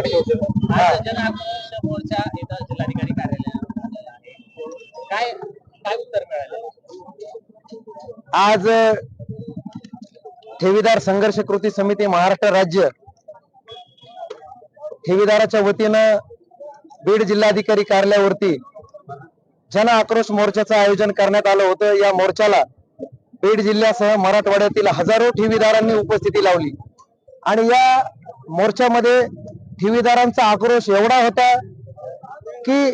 आज जनआक्रोश मोर्चा जिल्हाधिकारी कार्यालयात काय काय उत्तर मिळालं आज ठेवीदार संघर्ष कृती समिती महाराष्ट्र राज्य ठेवीदाराच्या वतीनं बीड जिल्हाधिकारी कार्यालयावरती जन आक्रोश मोर्चाचं आयोजन करण्यात आलं होतं. या मोर्चाला बीड जिल्ह्यासह मराठवाड्यातील हजारो ठेवीदारांनी उपस्थिती लावली. आणि या मोर्चामध्ये ठेवीदारांचा आक्रोश एवढा होता की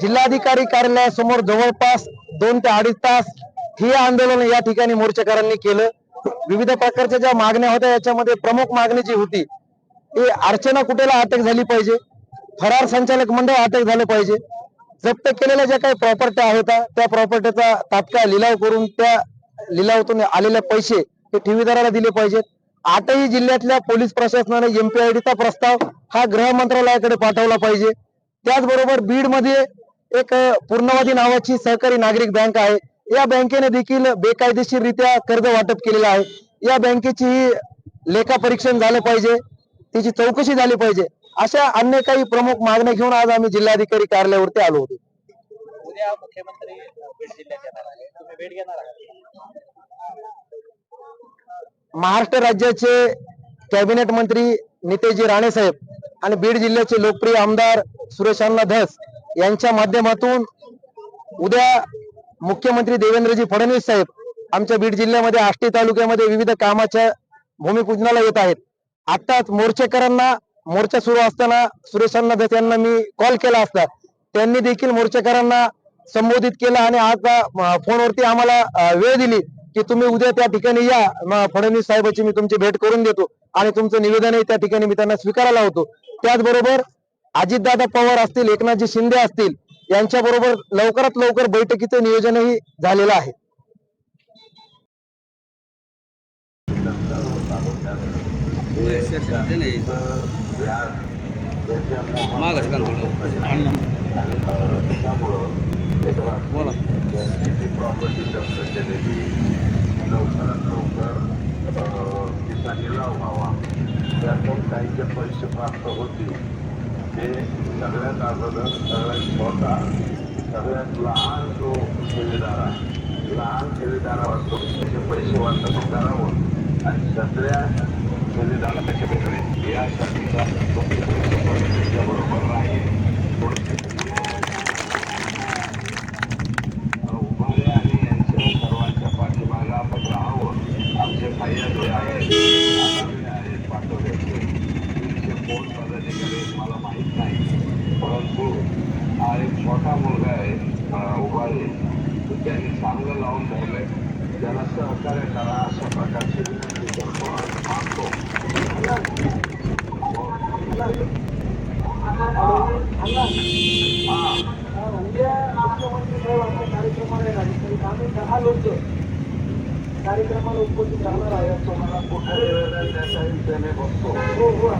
जिल्हाधिकारी कार्यालयासमोर जवळपास दोन ते अडीच तास हे आंदोलन या ठिकाणी मोर्चेकरांनी केलं. विविध प्रकारच्या ज्या मागण्या होत्या याच्यामध्ये प्रमुख मागणी जी होती ती अर्चना कुटेला अटक झाली पाहिजे? फरार संचालक मंडळ अटक झालं पाहिजे? जप्त केलेल्या ज्या काही प्रॉपर्ट्या आहेत त्या प्रॉपर्टीचा तात्काळ लिलाव करून त्या लिलावातून आलेले पैसे हे ठेवीदाराला दिले पाहिजेत. आठही जिल्ह्यातल्या पोलीस प्रशासनाने एमपीआयडीचा प्रस्ताव हा गृह मंत्रालयाकडे पाठवला पाहिजे. त्याचबरोबर बीडमध्ये एक पूर्णवादी नावाची सहकारी नागरिक बँक आहे. या बँकेने देखील बेकायदेशीररित्या कर्ज वाटप केलेलं आहे. या बँकेचीही लेखा परीक्षण झालं पाहिजे. तिची चौकशी झाली पाहिजे. अशा अन्य काही प्रमुख मागण्या घेऊन आज आम्ही जिल्हाधिकारी कार्यालयावरती आलो होतो. उद्या मुख्यमंत्री जिल्ह्यात येणार आहे. तुम्ही भेट घेणार आहात. महाराष्ट्र राज्याचे कॅबिनेट मंत्री नितेशजी राणे साहेब आणि बीड जिल्ह्याचे लोकप्रिय आमदार सुरेश अण्णा धस यांच्या माध्यमातून उद्या मुख्यमंत्री देवेंद्रजी फडणवीस साहेब आमच्या बीड जिल्ह्यामध्ये आष्टी तालुक्यामध्ये विविध कामाच्या भूमिपूजनाला येत आहेत. आताच मोर्चेकरांना मोर्चा सुरू असताना सुरेश अण्णा धस यांना मी कॉल केला असता. त्यांनी देखील मोर्चेकरांना संबोधित केलं आणि आज फोनवरती आम्हाला वेळ दिली. की तुम्ही उद्या त्या ठिकाणी या. फडणवीस साहेबाची मी तुमची भेट करून देतो. आणि तुमचं निवेदनही त्या ठिकाणी मी त्यांना स्वीकारायला होतो त्याचबरोबर अजितदादा पवार असतील एकनाथजी शिंदे असतील यांच्याबरोबर लवकरात लवकर बैठकीचं नियोजनही झालेलं आहे. त्यातून काही जे पैसे प्राप्त होतील ते सगळ्यात अगोदर सगळ्यात मोठा सगळ्यात लहान जो ठेवीदार आहे लहान ठेवीदारावर तो त्याचे पैसे वाटप करावं आणि सगळ्या ठेवीदाराला कसे भेटले यासाठीचा हा एक छोटा मुलगा आहे अं, उभारे तो त्यांनी चांगलं लावून ठेवलंय त्याला सहकार्य करा अशा प्रकारची विनंती करतो आणि मागतो कार्यक्रमाला उपस्थित राहणार आहे तुम्हाला कुठे वेळ आहे त्याच्या हिशोबाने बघतो हो हो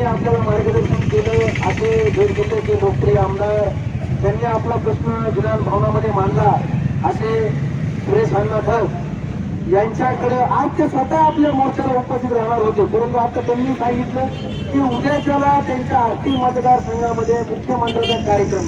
त्यांनी आपल्याला मार्गदर्शन केलं असे बीड लोकप्रिय आमदार त्यांनी आपला प्रश्न विधान भवनामध्ये मांडला. असे सुरेश अण्णा यांच्याकडे आज ते स्वतः आपल्या मोर्चाला उपस्थित राहणार होते. परंतु आता त्यांनी सांगितलं की उद्याच्याला त्यांच्या आर्थिक मतदारसंघामध्ये मुख्यमंत्र्यांचा कार्यक्रम